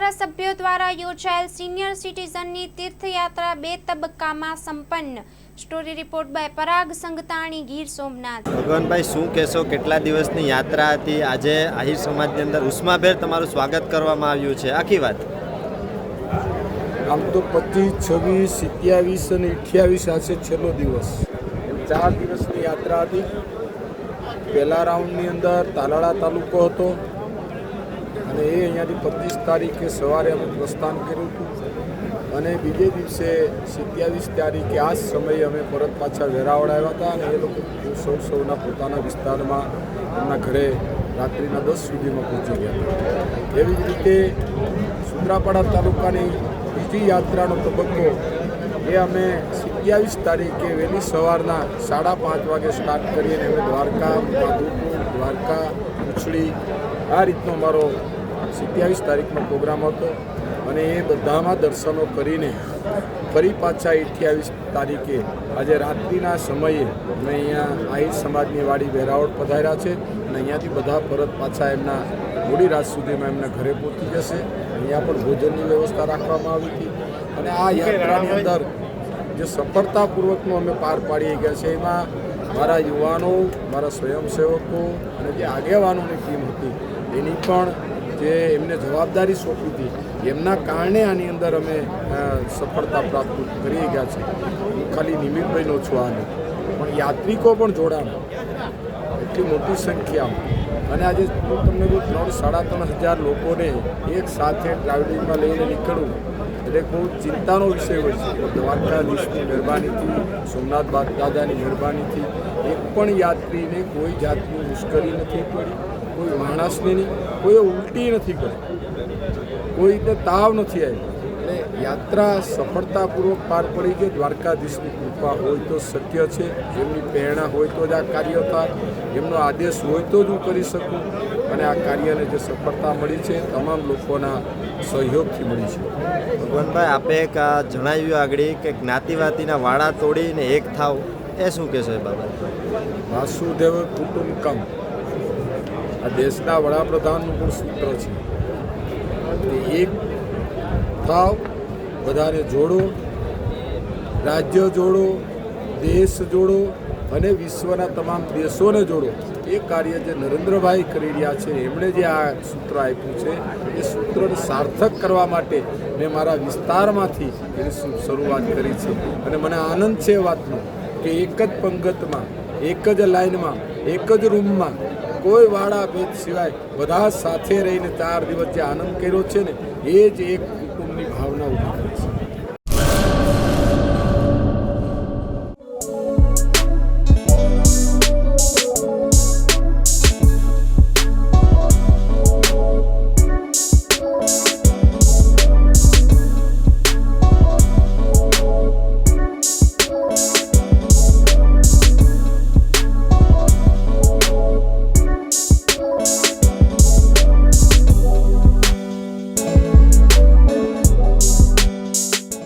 ધારાસભ્યો દ્વારા યોજાયેલ સિનિયર સિટીઝનની તીર્થયાત્રા બે તબક્કામાં સંપન્ન. Story report by Parag Sangtani Gir Somnath. Bhagwanbhai શું કહેશો? કેટલા દિવસની યાત્રા હતી? આજે આહિર સમાજની અંદર ઉષ્માભેર તમારું સ્વાગત કરવામાં આવ્યું છે. આખી વાત. આમ તો પચીસ છવ્વીસ સિત્યાવીસ અને અઠ્યાવીસ આ છે છેલ્લો દિવસ. ચાર દિવસની યાત્રા હતી. પહેલા રાઉન્ડની અંદર તાલાળા તાલુકો હતો. અને એ અહીંયાથી પચીસ તારીખે સવારે અમે પ્રસ્થાન કર્યું હતું. અને બીજે દિવસે સિત્યાવીસ તારીખે આ જ સમયે અમે પરત પાછા વેરાવળ આવ્યા હતા અને એ લોકો સૌ સૌના પોતાના વિસ્તારમાં એમના ઘરે રાત્રિના દસ સુધીમાં પહોંચી ગયા હતા. એવી જ રીતે સુંદરાપાડા તાલુકાની બીજી યાત્રાનો તબક્કો એ અમે સિત્યાવીસ તારીખે વહેલી સવારના સાડા પાંચ વાગે સ્ટાર્ટ કરીને અમે દ્વારકા, માધુપુર, દ્વારકા, ઉછળી આ રીતનો મારો સિત્યાવીસ તારીખનો પ્રોગ્રામ હતો અને એ બધામાં દર્શનો કરીને ફરી પાછા અઠ્યાવીસ તારીખે આજે રાત્રિના સમયે અમે અહીંયા આહિર સમાજની વાડી વેરાવળ પધાર્યા છે અને અહીંયાથી બધા પરત પાછા એમના મોડી રાત સુધીમાં એમના ઘરે પહોંચી જશે. અહીંયા પણ ભોજનની વ્યવસ્થા રાખવામાં આવી હતી અને આ યાત્રાની અંદર જે સફળતાપૂર્વકનું અમે પાર પાડી ગયા છે એમાં મારા યુવાનો મારા સ્વયંસેવકો અને જે આગેવાનોની ટીમ હતી એની પણ જે એમને જવાબદારી સોંપી હતી, એમના કારણે આની અંદર અમે સફળતા પ્રાપ્ત કરી ગયા છે. ખાલી નિમિતભાઈનો છું આને પણ યાત્રિકો પણ જોડાણા, એટલી મોટી સંખ્યામાં. અને આજે હું તમને કહું, ત્રણ, સાડા ત્રણ હજાર લોકોને એક સાથે ટ્રાવેલિંગમાં લઈને નીકળવું એટલે બહુ ચિંતાનો વિષય હોય છે. દ્વારકાધીશની મહેરબાનીથી, સોમનાથ દાદાની મહેરબાનીથી, એક પણ યાત્રીને કોઈ જાતની મુશ્કેલી નથી પડી. કોઈ માણસની નહીં કોઈ ઉલટી નથી કરી. રીતે તાવ નથી આવ્યો. એટલે યાત્રા સફળતાપૂર્વક પાર પડી ગઈ દ્વારકાધીશની કૃપા હોય તો શક્ય છે. એમની પ્રેરણા હોય તો જ આ કાર્ય થાય. એમનો આદેશ હોય તો જ હું કરી શકું. અને આ કાર્યને જે સફળતા મળી છે તમામ લોકોના સહયોગથી મળી છે. ભગવાનભાઈ આપે એક જણાવ્યું આગળ કે જ્ઞાતિવાતીના વાડા તોડીને એક થાવ. એ શું કહેશો એ બાબત? વાસુદેવ કુટુંબકમ. આ દેશના વડાપ્રધાનનું પણ સૂત્ર છે. એક થાવ, બધાને જોડો, રાજ્ય જોડો, દેશ જોડો અને વિશ્વના તમામ દેશોને જોડો. એ કાર્ય જે નરેન્દ્રભાઈ કરી રહ્યા છે, એમણે જે આ સૂત્ર આપ્યું છે, એ સૂત્રને સાર્થક કરવા માટે મેં મારા વિસ્તારમાંથી એની શરૂઆત કરી છે. અને મને આનંદ છે એ વાતનો કે એક જ પંગતમાં, એક જ લાઈનમાં, એક જ રૂમમાં કોઈ વાળા ભેદ સિવાય બધા સાથે રહીને ચાર દિવસ જે આનંદ કર્યો છે ને, એ જ એક કુટુંબની ભાવના ઊભી કરી છે.